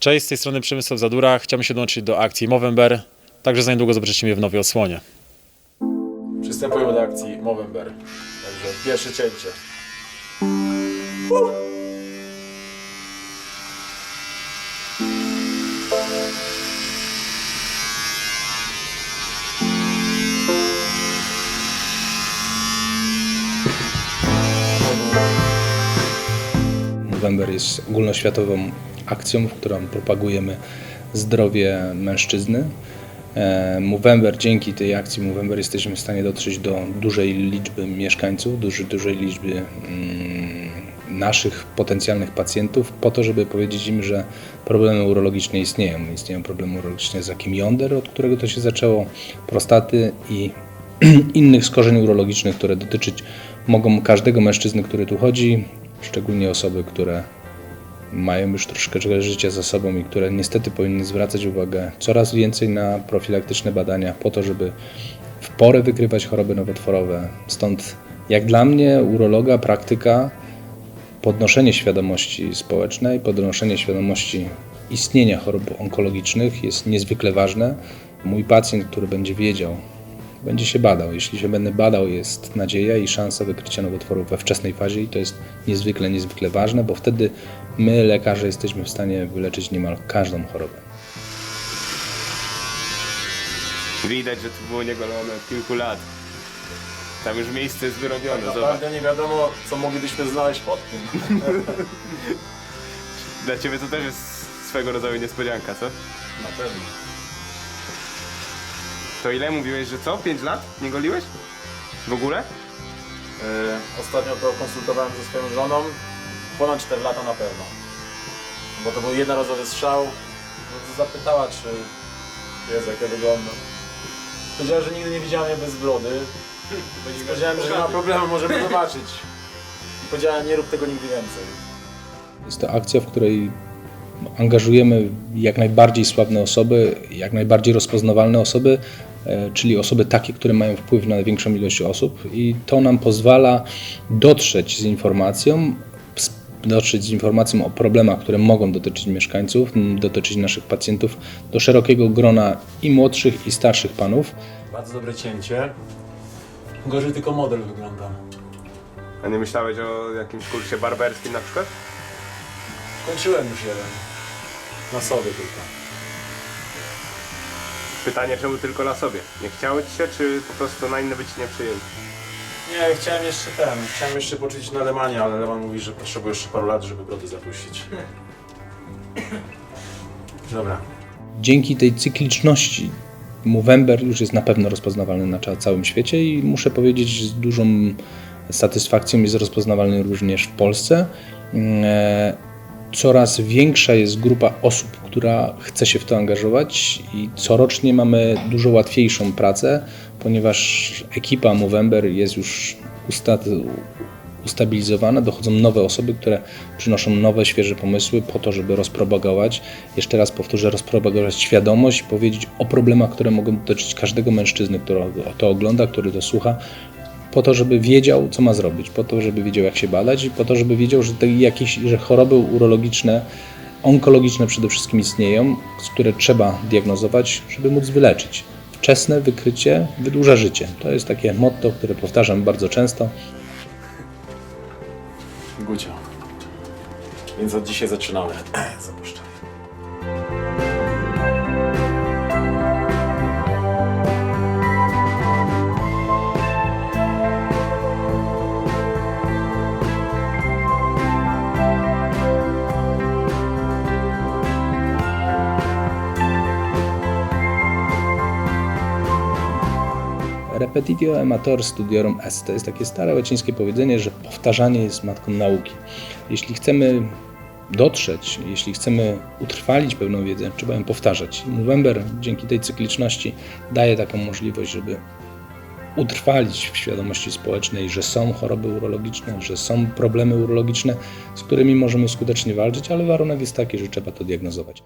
Cześć, z tej strony Przemysław Zadura. Chciałbym się dołączyć do akcji Movember, także za niedługo zobaczycie mnie w nowej odsłonie. Przystępujemy do akcji Movember. Także pierwsze cięcie. November jest ogólnoświatową akcją, w którą propagujemy zdrowie mężczyzny. E, Movember, dzięki tej akcji Movember jesteśmy w stanie dotrzeć do dużej liczby mieszkańców, duży, dużej liczby mm, naszych potencjalnych pacjentów, po to, żeby powiedzieć im, że problemy urologiczne istnieją. Istnieją problemy urologiczne z rakiem jąder, od którego to się zaczęło, prostaty i innych skorzeń urologicznych, które dotyczyć mogą każdego mężczyzny, który tu chodzi, szczególnie osoby, które mają już troszkę życia za sobą i które niestety powinny zwracać uwagę coraz więcej na profilaktyczne badania po to, żeby w porę wykrywać choroby nowotworowe. Stąd jak dla mnie urologa praktyka podnoszenie świadomości społecznej, podnoszenie świadomości istnienia chorób onkologicznych jest niezwykle ważne. Mój pacjent, który będzie wiedział, będzie się badał. Jeśli się będę badał, jest nadzieja i szansa wykrycia nowotworów we wczesnej fazie i to jest niezwykle, niezwykle ważne, bo wtedy my, lekarze, jesteśmy w stanie wyleczyć niemal każdą chorobę. Widać, że to było niegolone od kilku lat. Tam już miejsce jest wyrobione, zobacz. Naprawdę nie wiadomo, co moglibyśmy znaleźć pod tym. Dla ciebie to też jest swego rodzaju niespodzianka, co? Na pewno. To ile mówiłeś, że co? 5 lat? Nie goliłeś? W ogóle? Yy, ostatnio to konsultowałem ze swoją żoną. Ponad 4 lata na pewno. Bo to był jednorazowy strzał. No, zapytała, czy jest jak ja wyglądam. Powiedziała, że nigdy nie widziała mnie bez brody. Powiedziałem, że nie ma problemu, możemy zobaczyć. I powiedziała, nie rób tego nigdy więcej. Jest to akcja, w której angażujemy jak najbardziej sławne osoby, jak najbardziej rozpoznawalne osoby, czyli osoby takie, które mają wpływ na największą ilość osób i to nam pozwala dotrzeć z informacją, dotrzeć z informacją o problemach, które mogą dotyczyć mieszkańców, dotyczyć naszych pacjentów, do szerokiego grona i młodszych, i starszych panów. Bardzo dobre cięcie. Gorzej tylko model wygląda. A nie myślałeś o jakimś kursie barberskim na przykład? Kończyłem już jeden. Na sobie tylko. Pytanie, czemu tylko na sobie? Nie chciało ci się, czy po prostu na inne by ci nie przyjęli? Nie, chciałem jeszcze ten, chciałem jeszcze poczuć na Lemanie, ale Leman mówi, że potrzebuje jeszcze paru lat, żeby brody zapuścić. Dobra. Dzięki tej cykliczności Movember już jest na pewno rozpoznawalny na całym świecie i muszę powiedzieć z dużą satysfakcją jest rozpoznawalny również w Polsce. Coraz większa jest grupa osób, która chce się w to angażować i corocznie mamy dużo łatwiejszą pracę, ponieważ ekipa Movember jest już usta- ustabilizowana, dochodzą nowe osoby, które przynoszą nowe, świeże pomysły po to, żeby rozpropagować, jeszcze raz powtórzę, rozpropagować świadomość, powiedzieć o problemach, które mogą dotyczyć każdego mężczyzny, który to ogląda, który to słucha, po to, żeby wiedział, co ma zrobić, po to, żeby wiedział, jak się badać i po to, żeby wiedział, że jakieś że choroby urologiczne, onkologiczne przede wszystkim istnieją, które trzeba diagnozować, żeby móc wyleczyć. Wczesne wykrycie wydłuża życie. To jest takie motto, które powtarzam bardzo często. Gucio. Więc od dzisiaj zaczynamy. Zapuszczaj. Repetitio amator studiorum est. To jest takie stare łacińskie powiedzenie, że powtarzanie jest matką nauki. Jeśli chcemy dotrzeć, jeśli chcemy utrwalić pewną wiedzę, trzeba ją powtarzać. Movember dzięki tej cykliczności daje taką możliwość, żeby utrwalić w świadomości społecznej, że są choroby urologiczne, że są problemy urologiczne, z którymi możemy skutecznie walczyć, ale warunek jest taki, że trzeba to diagnozować.